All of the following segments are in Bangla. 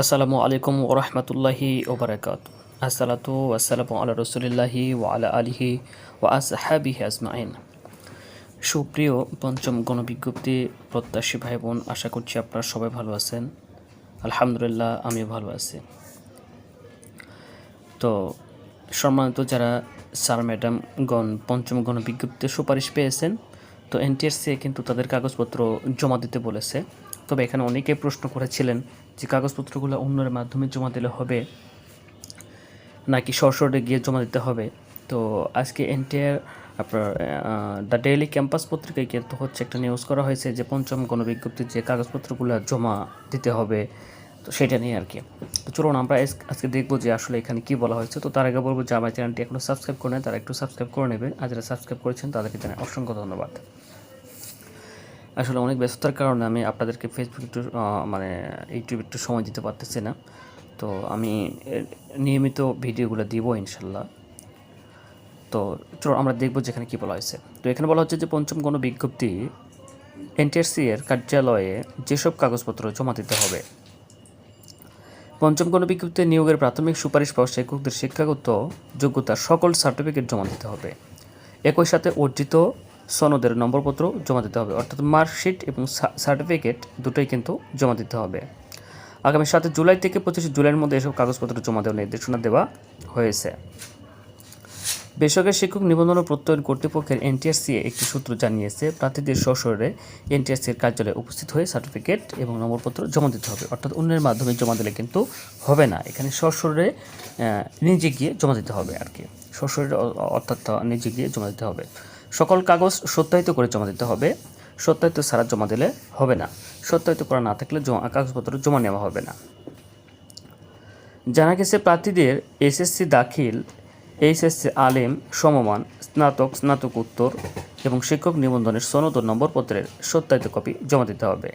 আসসালামু আলাইকুম ওরহমতুল্লাহি ওবরাকাত। আসসালাতু আসসালামু আলা রসুলিল্লাহি ওয়া আলা আলিহি ওয়া আসহাবিহি আজমাইন। সুপ্রিয় পঞ্চম গণবিজ্ঞপ্তি প্রত্যাশী ভাই বোন আশা করছি আপনারা সবাই ভালো আছেন। আলহামদুলিল্লাহ, আমিও ভালো আছি। তো সম্মানিত যারা স্যার ম্যাডাম গণ পঞ্চম গণবিজ্ঞপ্তিতে সুপারিশ পেয়েছেন তো এনটিএসসি কিন্তু তাদের কাগজপত্র জমা দিতে বলেছে। তবে এখানে অনেকে প্রশ্ন করেছিলেন যে কাগজপত্রগুলো অন্যের মাধ্যমে জমা দিলে হবে নাকি সরসরে গিয়ে জমা দিতে হবে। তো আজকে এনটিআর আপনার দ্য ডেইলি ক্যাম্পাস পত্রিকায় কিন্তু হচ্ছে একটা নিউজ করা হয়েছে যে পঞ্চম গণবিজ্ঞপ্তির যে কাগজপত্রগুলো জমা দিতে হবে। তো সেটা নিয়ে আর কি। তো চলুন আমরা আজকে দেখব যে আসলে এখানে কি বলা হয়েছে। তো তার আগে বলব যে আমার চ্যানেলটি এখনও সাবস্ক্রাইব করে নেয় তারা একটু সাবস্ক্রাইব করে নেবে। আর যারা সাবস্ক্রাইব করেছেন, তাদেরকে জানাই অসংখ্য ধন্যবাদ। আসলে অনেক ব্যস্ততার কারণে আমি আপনাদেরকে ফেসবুক একটু মানে ইউটিউব একটু সময় দিতে পারতেছি না। তো আমি নিয়মিত ভিডিওগুলো দিব ইনশাল্লাহ। তো চলো আমরা দেখব যেখানে কী বলা হয়েছে। তো এখানে বলা হচ্ছে যে পঞ্চম কোনো বিজ্ঞপ্তি এনটিআরসি এর কার্যালয়ে যেসব কাগজপত্র জমা দিতে হবে পঞ্চম কোনো বিজ্ঞপ্তিতে নিয়োগের প্রাথমিক সুপারিশ পাওয়া শিক্ষকদের শিক্ষাগত যোগ্যতার সকল সার্টিফিকেট জমা দিতে হবে। একই সাথে অর্জিত সনদের নম্বরপত্র জমা দিতে হবে। অর্থাৎ মার্কশিট এবং সার্টিফিকেট দুটোই কিন্তু জমা দিতে হবে। আগামী সাথে জুলাই থেকে পঁচিশে জুলাইয়ের মধ্যে এসব কাগজপত্র জমা দেওয়ার নির্দেশনা দেওয়া হয়েছে। বেসরকারি শিক্ষক নিবন্ধন ও প্রত্যয়ন কর্তৃপক্ষের এনটিআরসি একটি সূত্র জানিয়েছে প্রার্থীদের সশরীরে এনটিআরসির কার্যালয়ে উপস্থিত হয়ে সার্টিফিকেট এবং নম্বরপত্র জমা দিতে হবে। অর্থাৎ অন্যের মাধ্যমে জমা দিলে কিন্তু হবে না। এখানে সশরীরে আহ, নিজে গিয়ে জমা দিতে হবে আর কি। সশরীরে অ- অর্থাৎ নিজে গিয়ে জমা দিতে হবে। সকল কাগজ সত্যায়িত করে জমা দিতে হবে। সত্যায়িত ছাড়া জমা দিলে হবে না। সত্যায়িত করা না থাকলে জমা কাগজপত্র জমা নেওয়া হবে না। জানা গেছে প্রার্থীদের এসএসসি দাখিল এইচএসসি আলেম, সমমান, স্নাতক, স্নাতকোত্তর এবং শিক্ষক নিবন্ধনের সনদ নম্বরপত্রের সত্যায়িত কপি জমা দিতে হবে।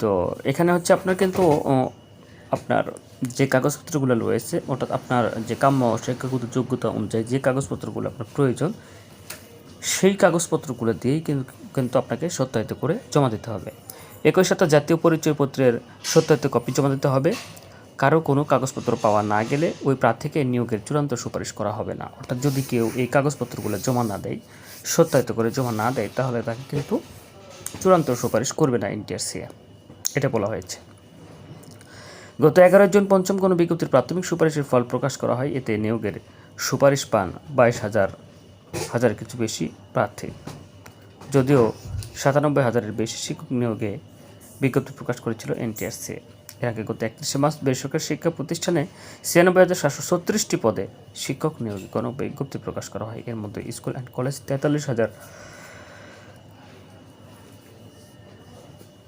তো এখানে হচ্ছে আপনার কিন্তু আপনার যে কাগজপত্রগুলো রয়েছে, অর্থাৎ আপনার যে কাম্য শিক্ষাগত যোগ্যতা অনুযায়ী যে কাগজপত্রগুলো আপনার প্রয়োজন, সেই কাগজপত্রগুলো দিয়েই কিন্তু কিন্তু আপনাকে সত্যায়িত করে জমা দিতে হবে। একই সাথে জাতীয় পরিচয়পত্রের সত্যায়িত কপি জমা দিতে হবে। কারও কোনো কাগজপত্র পাওয়া না গেলে ওই প্রার্থীকে নিয়োগের চূড়ান্ত সুপারিশ করা হবে না। অর্থাৎ যদি কেউ এই কাগজপত্রগুলো জমা না দেয়, সত্যায়িত করে জমা না দেয়, তাহলে তাকে কিন্তু চূড়ান্ত সুপারিশ করবে না এনটিআরসিএ এটা বলা হয়েছে। গত এগারো জন পঞ্চম কোনো বিজ্ঞপ্তির প্রাথমিক সুপারিশের ফল প্রকাশ করা হয়, এতে নিয়োগের সুপারিশ পান বাইশ হাজার হাজার কিছু বেশি প্রার্থী। যদিও সাতানব্বই হাজারের বেশি শিক্ষক নিয়োগে বিজ্ঞপ্তি প্রকাশ করেছিল এনটিআরসি এর আগে গত একত্রিশে মার্চ বেসরকারি শিক্ষা প্রতিষ্ঠানে ছিয়ানব্বই হাজার সাতশো ছত্রিশটি পদে শিক্ষক নিয়োগে কোনো বিজ্ঞপ্তি প্রকাশ করা হয়। এর মধ্যে স্কুল অ্যান্ড কলেজ তেতাল্লিশ হাজার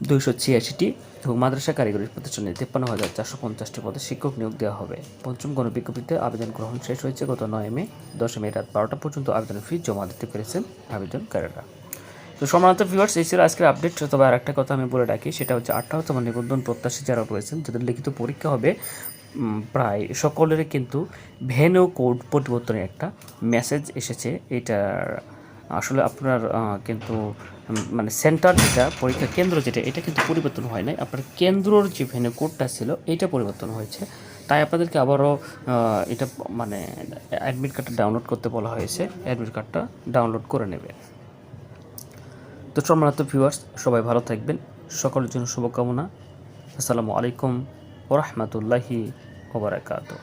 দুইশো ছিয়াশিটি এবং মাদ্রাসা কারিগরি প্রতিষ্ঠানে তেপ্পান্ন হাজার চারশো পঞ্চাশটি পদে শিক্ষক নিয়োগ দেওয়া হবে। পঞ্চম গণবিজ্ঞপ্তিতে আবেদন গ্রহণ শেষ হয়েছে গত নয় মে দশ মে রাত বারোটা পর্যন্ত আবেদনের ফি জমা দিতে পেরেছেন আবেদনকারীরা। তো সমানত ভিউয়ার্স এই ছিল আজকের আপডেট তবে আর একটা কথা আমি বলে রাখি, সেটা হচ্ছে আঠারোতম নিবন্ধন প্রত্যাশী যারা রয়েছেন, যাদের লিখিত পরীক্ষা হবে প্রায় সকলেরই কিন্তু ভেনু কোড পরিবর্তনের একটা মেসেজ এসেছে। এটার আসলে আপনার কিন্তু মানে সেন্টার যেটা, পরীক্ষা কেন্দ্র যেটা, এটা কিন্তু পরিবর্তন হয় নাই। আপনার কেন্দ্রর যে ভেনু কোডটা ছিল, এটা পরিবর্তন হয়েছে। তাই আপনাদেরকে আবারও এটা মানে অ্যাডমিট কার্ডটা ডাউনলোড করতে বলা হয়েছে। অ্যাডমিট কার্ডটা ডাউনলোড করে নেবে তো সম্মানিত ভিউয়ার্স সবাই ভালো থাকবেন। সকলের জন্য শুভকামনা। আসসালামু আলাইকুম ওরহমতুল্লাহি ওবরাকাতু